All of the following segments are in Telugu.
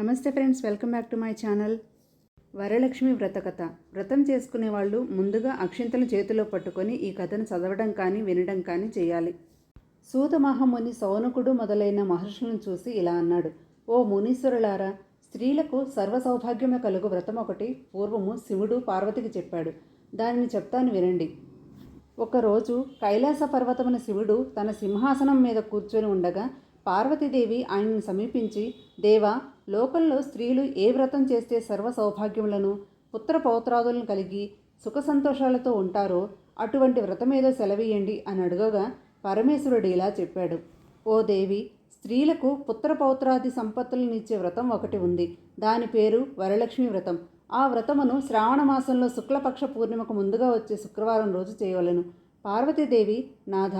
నమస్తే friends welcome back to my channel. Varalakshmi వ్రతకథ. వ్రతం చేసుకునే వాళ్ళు ముందుగా అక్షింతలు చేతిలో పట్టుకొని ఈ కథను చదవడం కానీ వినడం కానీ చేయాలి. సూత మహాముని సౌనకుడు మొదలైన మహర్షులను చూసి ఇలా అన్నాడు ఓ మునీశ్వరులారా స్త్రీలకు సర్వ సౌభాగ్యమే కలుగు వ్రతం ఒకటి పూర్వము శివుడు పార్వతికి చెప్పాడు. దానిని చెప్తాను వినండి. ఒకరోజు కైలాస పర్వతమున శివుడు తన సింహాసనం మీద కూర్చొని ఉండగా పార్వతీదేవి ఆయనను సమీపించి దేవా లోకంలో స్త్రీలు ఏ వ్రతం చేస్తే సర్వ సౌభాగ్యములను పుత్ర పౌత్రాదులను కలిగి సుఖ సంతోషాలతో ఉంటారో అటువంటి వ్రతమేదో సెలవీయండి అని అడగగా పరమేశ్వరుడు ఇలా చెప్పాడు. ఓ దేవి స్త్రీలకు పుత్ర పౌత్రాది సంపత్తులనిచ్చే వ్రతం ఒకటి ఉంది. దాని పేరు వరలక్ష్మి వ్రతం. ఆ వ్రతమును శ్రావణ మాసంలో శుక్లపక్ష పూర్ణిమకు ముందుగా వచ్చే శుక్రవారం రోజు చేయవలెను. పార్వతీదేవి నాథ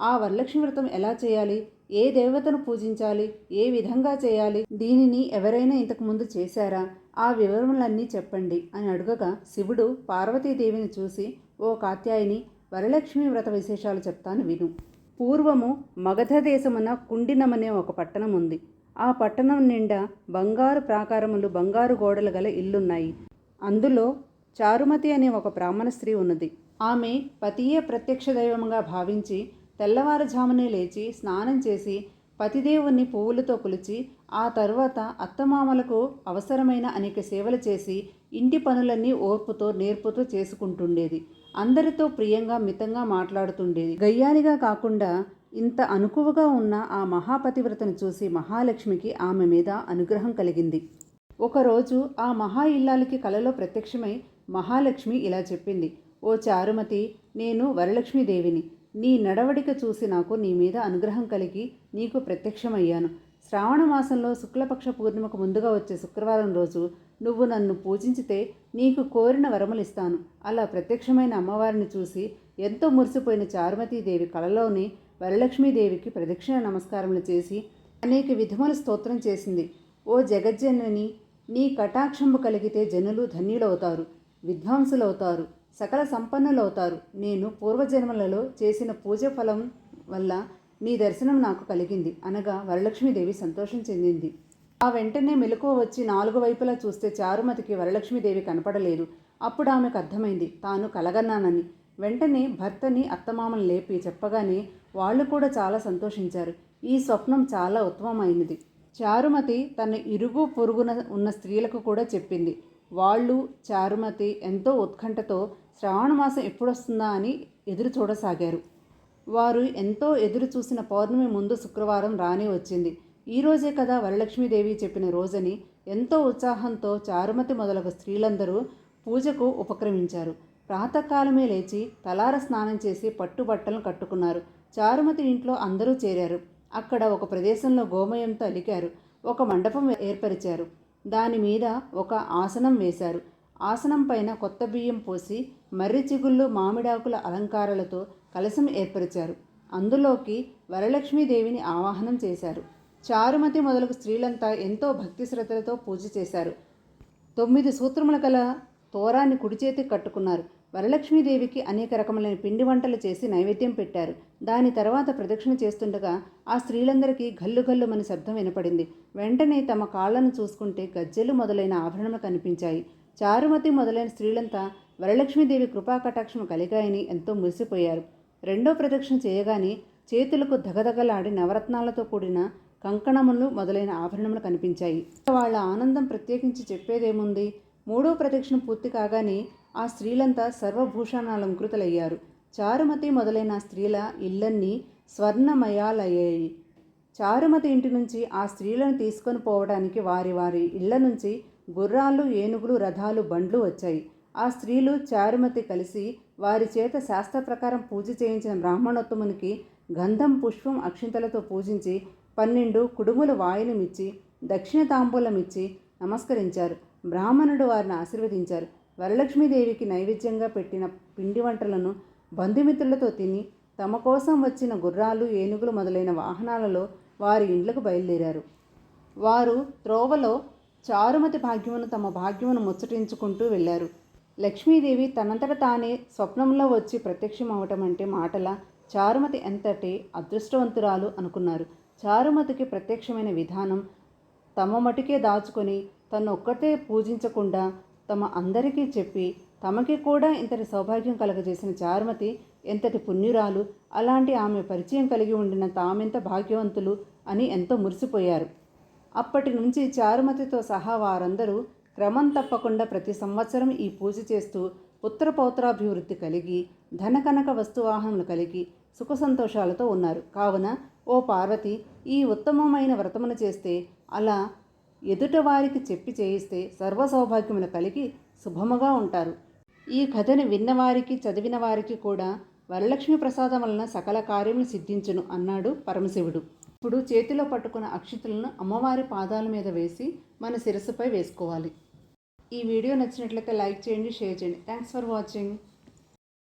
ఆ వరలక్ష్మి వ్రతం ఎలా చేయాలి? ఏ దేవతను పూజించాలి? ఏ విధంగా చేయాలి? దీనిని ఎవరైనా ఇంతకు ముందు చేశారా? ఆ వివరములన్నీ చెప్పండి అని అడుగగా శివుడు పార్వతీదేవిని చూసి ఓ కాత్యాయిని వరలక్ష్మి వ్రత విశేషాలు చెప్తాను విను. పూర్వము మగధ దేశమున కుండినమనే ఒక పట్టణం ఉంది ఆ పట్టణం నిండా బంగారు ప్రాకారములు బంగారు గోడలు గల ఇల్లున్నాయి. అందులో చారుమతి అనే ఒక బ్రాహ్మణ స్త్రీ ఉన్నది. ఆమె పతియే ప్రత్యక్ష దైవముగా భావించి తెల్లవారుజామునే లేచి స్నానం చేసి పతిదేవుని పువ్వులతో కొలిచి ఆ తర్వాత అత్తమామలకు అవసరమైన అనేక సేవలు చేసి ఇంటి పనులన్నీ ఓర్పుతో నేర్పుతో చేసుకుంటుండేది. అందరితో ప్రియంగా మితంగా మాట్లాడుతుండేది. గయ్యానిగా కాకుండా ఇంత అనుకువగా ఉన్న ఆ మహాపతివ్రతను చూసి మహాలక్ష్మికి ఆమె మీద అనుగ్రహం కలిగింది. ఒకరోజు ఆ మహా ఇల్లాలకి కలలో ప్రత్యక్షమై మహాలక్ష్మి ఇలా చెప్పింది. ఓ చారుమతి నేను వరలక్ష్మీదేవిని. నీ నడవడిక చూసి నాకు నీ మీద అనుగ్రహం కలిగి నీకు ప్రత్యక్షమయ్యాను. శ్రావణ మాసంలో శుక్లపక్ష పూర్ణిమకు ముందుగా వచ్చే శుక్రవారం రోజు నువ్వు నన్ను పూజించితే నీకు కోరిన వరములిస్తాను. అలా ప్రత్యక్షమైన అమ్మవారిని చూసి ఎంతో మురిసిపోయిన చారుమతీదేవి కలలోని వరలక్ష్మీదేవికి ప్రదక్షిణ నమస్కారములు చేసి అనేక విధముల స్తోత్రం చేసింది. ఓ జగజ్జనని నీ కటాక్షంబు కలిగితే జనులు ధన్యులవుతారు విద్వాంసులవుతారు సకల సంపన్నులవుతారు. నేను పూర్వజన్మలలో చేసిన పూజ ఫలం వల్ల నీ దర్శనం నాకు కలిగింది. అనగా వరలక్ష్మీదేవి సంతోషం చెందింది. ఆ వెంటనే మెలకువ వచ్చి నాలుగు వైపులా చూస్తే చారుమతికి వరలక్ష్మీదేవి కనపడలేదు. అప్పుడు ఆమెకు అర్థమైంది తాను కలగన్నానని. వెంటనే భర్తని అత్తమామని లేపి చెప్పగానే వాళ్ళు కూడా చాలా సంతోషించారు. ఈ స్వప్నం చాలా ఉత్తమమైనది. చారుమతి తన ఇరుగు పొరుగున ఉన్న స్త్రీలకు కూడా చెప్పింది. వాళ్ళు చారుమతి ఎంతో ఉత్కంఠతో శ్రావణ మాసం ఎప్పుడొస్తుందా అని ఎదురు చూడసాగారు. వారు ఎంతో ఎదురు చూసిన పౌర్ణమి ముందు శుక్రవారం రానే వచ్చింది. ఈ రోజే కదా వరలక్ష్మీదేవి చెప్పిన రోజని ఎంతో ఉత్సాహంతో చారుమతి మొదలగు స్త్రీలందరూ పూజకు ఉపక్రమించారు. ప్రాతకాలమే లేచి తలార స్నానం చేసి పట్టుబట్టలను కట్టుకున్నారు. చారుమతి ఇంట్లో అందరూ చేరారు. అక్కడ ఒక ప్రదేశంలో గోమయంతో అలికారు. ఒక మండపం ఏర్పరిచారు. దాని మీద ఒక ఆసనం వేశారు. ఆసనం పైన కొత్త బియ్యం పోసి మర్రి చిగుళ్ళు మామిడాకుల అలంకారాలతో కలశం ఏర్పరిచారు. అందులోకి వరలక్ష్మీదేవిని ఆవాహనం చేశారు. చారుమతి మొదలగు స్త్రీలంతా ఎంతో భక్తి శ్రద్ధలతో పూజ చేశారు. తొమ్మిది సూత్రముల గల తోరాన్ని కుడి చేతికి కట్టుకున్నారు. వరలక్ష్మీదేవికి అనేక రకములైన పిండి వంటలు చేసి నైవేద్యం పెట్టారు. దాని తర్వాత ప్రదక్షిణ చేస్తుండగా ఆ స్త్రీలందరికీ గల్లు గల్లుమని శబ్దం వినపడింది. వెంటనే తమ కాళ్ళను చూసుకుంటే గజ్జెలు మొదలైన ఆభరణములు కనిపించాయి. చారుమతి మొదలైన స్త్రీలంతా వరలక్ష్మీదేవి కృపాకటాక్షం కలిగాయని ఎంతో మురిసిపోయారు. రెండో ప్రదక్షిణ చేయగానే చేతులకు దగదగలాడి నవరత్నాలతో కూడిన కంకణములు మొదలైన ఆభరణములు కనిపించాయి. వాళ్ళ ఆనందం ప్రత్యేకించి చెప్పేదేముంది? మూడో ప్రదక్షిణ పూర్తి కాగానే ఆ స్త్రీలంతా సర్వభూషణాలంకృతులయ్యారు. చారుమతి మొదలైన స్త్రీల ఇళ్ళన్నీ స్వర్ణమయాలయ్యాయి. చారుమతి ఇంటి నుంచి ఆ స్త్రీలను తీసుకొని పోవడానికి వారి వారి ఇళ్ళ నుంచి గుర్రాలు ఏనుగులు రథాలు బండ్లు వచ్చాయి. ఆ స్త్రీలు చారుమతి కలిసి వారి చేత శాస్త్ర ప్రకారం పూజ చేయించిన బ్రాహ్మణోత్తమునికి గంధం పుష్పం అక్షింతలతో పూజించి పన్నెండు కుడుముల వాయులమిచ్చి దక్షిణ తాంబూలమిచ్చి నమస్కరించారు. బ్రాహ్మణుడు వారిని ఆశీర్వదించారు. వరలక్ష్మీదేవికి నైవేద్యంగా పెట్టిన పిండి వంటలను బంధుమిత్రులతో తిని తమ కోసం వచ్చిన గుర్రాలు ఏనుగులు మొదలైన వాహనాలలో వారి ఇండ్లకు బయలుదేరారు. వారు త్రోవలో చారుమతి భాగ్యమును తమ భాగ్యమును ముచ్చటించుకుంటూ వెళ్ళారు. లక్ష్మీదేవి తనంతట తానే స్వప్నంలో వచ్చి ప్రత్యక్షం అవటం అంటే మాటల చారుమతి ఎంతటి అదృష్టవంతురాలు అనుకున్నారు. చారుమతికి ప్రత్యక్షమైన విధానం తమ మటుకే దాచుకొని తను ఒక్కటే పూజించకుండా తమ అందరికీ చెప్పి తమకి కూడా ఇంతటి సౌభాగ్యం కలగజేసిన చారుమతి ఎంతటి పుణ్యురాలు అలాంటి ఆమె పరిచయం కలిగి ఉండిన తామెంత భాగ్యవంతులు అని ఎంతో మురిసిపోయారు. అప్పటి నుంచి చారుమతితో సహా వారందరూ క్రమం తప్పకుండా ప్రతి సంవత్సరం ఈ పూజ చేస్తూ పుత్ర పౌత్రాభివృద్ధి కలిగి ధనకనక వస్తువాహనలు కలిగి సుఖ సంతోషాలతో ఉన్నారు. కావున ఓ పార్వతి ఈ ఉత్తమమైన వ్రతమును చేస్తే అలా ఎదుట వారికి చెప్పి చేయిస్తే సర్వ సౌభాగ్యములు కలిగి శుభముగా ఉంటారు. ఈ కథని విన్నవారికి చదివిన వారికి కూడా వరలక్ష్మి ప్రసాదం వలన సకల కార్యములు సిద్ధించును అన్నాడు పరమశివుడు. ఇప్పుడు చేతిలో పట్టుకున్న అక్షితులను అమ్మవారి పాదాల మీద వేసి మన శిరస్సుపై వేసుకోవాలి. ఈ వీడియో నచ్చినట్లయితే లైక్ చేయండి షేర్ చేయండి. Thanks for watching